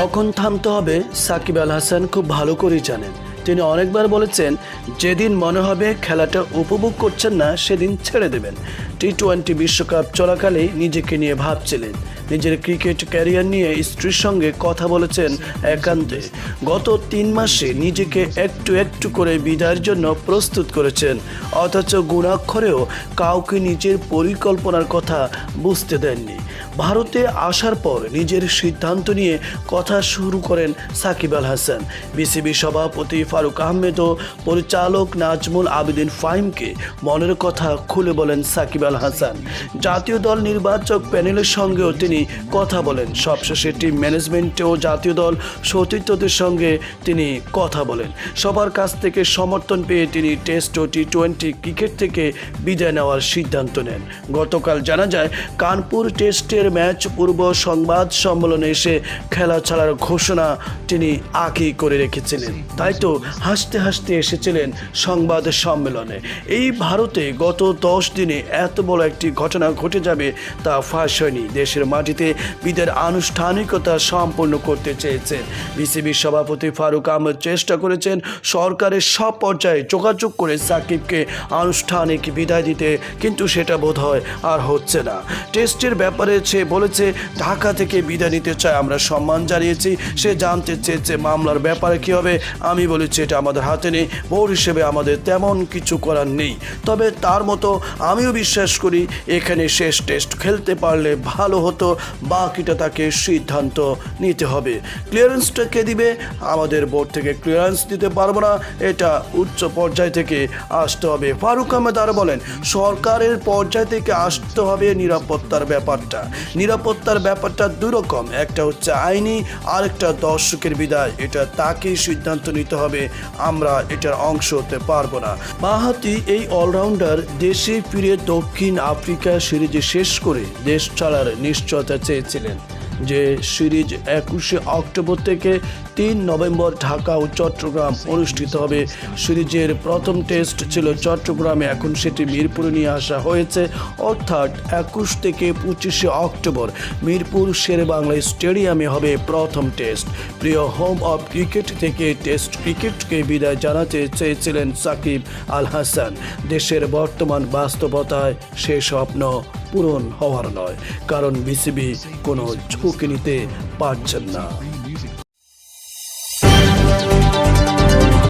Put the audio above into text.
কখন থামতে হবে। সাকিব আল হাসান খুব ভালো করেই জানেন। তিনি অনেকবার বলেছেন, যেদিন মনে হবে খেলাটা উপভোগ করছেন না, সেদিন ছেড়ে দেবেন। টি টোয়েন্টি বিশ্বকাপ চলাকালেই নিজেকে নিয়ে ভাবছিলেন। নিজের ক্রিকেট ক্যারিয়ার নিয়ে স্ত্রীর সঙ্গে কথা বলেছেন একান্তে। গত তিন মাসে নিজেকে একটু একটু করে বিদায়ের জন্য প্রস্তুত করেছেন। অথচ গুণাক্ষরেও কাউকে নিজের পরিকল্পনার কথা বুঝতে দেননি। ভারতে আসার পর নিজের সিদ্ধান্ত নিয়ে কথা শুরু করেন সাকিব আল হাসান। বিসিবি সভাপতি ফারুক আহমেদ ও পরিচালক নাজমুল আবেদিন ফাহিমকে মনের কথা খুলে বলেন সাকিব আল হাসান। জাতীয় দল নির্বাচক প্যানেলের সঙ্গেও তিনি কথা বলেন। সবশেষে টিম ম্যানেজমেন্ট ও জাতীয় দল সতীর্থদের সঙ্গে তিনি কথা বলেন। সবার কাছ থেকে সমর্থন পেয়ে তিনি টেস্ট ও টি টোয়েন্টি ক্রিকেট থেকে বিদায় নেওয়ার সিদ্ধান্ত নেন। গতকাল জানা যায়, কানপুর টেস্টের ম্যাচ পূর্ব সংবাদ সম্মেলনে এসে খেলা ছাড়ার ঘোষণা তিনি আগেই করে রেখেছিলেন। তাই তো হাসতে হাসতে এসেছিলেন সংবাদ সম্মেলনে। এই ভারতে গত দশ দিনে এত বড় একটি ঘটনা ঘটে যাবে তা ফাঁস হয়নি। দেশের মাটিতে বিদের আনুষ্ঠানিকতা সম্পন্ন করতে চেয়েছেন। বিসিবির সভাপতি ফারুক আহমেদ চেষ্টা করেছেন সরকারের সব পর্যায়ে যোগাযোগ করে সাকিবকে আনুষ্ঠানিক বিদায় দিতে, কিন্তু সেটা বোধ হয় আর হচ্ছে না। টেস্টের ব্যাপারে সে বলেছে, ঢাকা থেকে বিদায় নিতে চায় আমরা সম্মান জানিয়েছি, সে জানতে চেয়েছে মামলার ব্যাপারে কী হবে। আমি বলেছি, এটা আমাদের হাতে নেই, বোর্ড হিসেবে আমাদের তেমন কিছু করার নেই। তবে তার মতো আমিও বিশ্বাস করি, এখানে শেষ টেস্ট খেলতে পারলে ভালো হতো। বাকিটা তাকে সিদ্ধান্ত নিতে হবে। ক্লিয়ারেন্সটা কে দিবে? আমাদের বোর্ড থেকে ক্লিয়ারেন্স দিতে পারব না। এটা উচ্চ পর্যায় থেকে আসতে হবে। ফারুক আহমেদ আরও বলেন, সরকারের পর্যায় থেকে আসতে হবে নিরাপত্তার ব্যাপারটা। নিরাপত্তার ব্যাপারটা দুরকম একটা হচ্ছে আইনি, আরেকটা দর্শকের বিদায়। এটা তাকেই সিদ্ধান্ত নিতে হবে। আমরা এটার অংশ হতে পারব না। বাহাতি এই অলরাউন্ডার দেশে ফিরে দক্ষিণ আফ্রিকা সিরিজে শেষ করে দেশ ছাড়ার নিশ্চয়তা চেয়েছিলেন যে সিরিজ একুশে অক্টোবর থেকে তিন নভেম্বর ঢাকা ও চট্টগ্রাম অনুষ্ঠিত হবে। সিরিজের প্রথম টেস্ট ছিল চট্টগ্রামে। এখন সেটি মিরপুরে নিয়ে আসা হয়েছে। অর্থাৎ একুশ থেকে পঁচিশে অক্টোবর মিরপুর শেরেবাংলা স্টেডিয়ামে হবে প্রথম টেস্ট। প্রিয় হোম অফ ক্রিকেট থেকে টেস্ট ক্রিকেটকে বিদায় জানাতে চেয়েছিলেন সাকিব আল হাসান। দেশের বর্তমান বাস্তবতায় সে স্বপ্ন পূরণ হওয়ার নয় কারণ বিসিবি কোনো ঝুঁকি নিতে পারছেন না।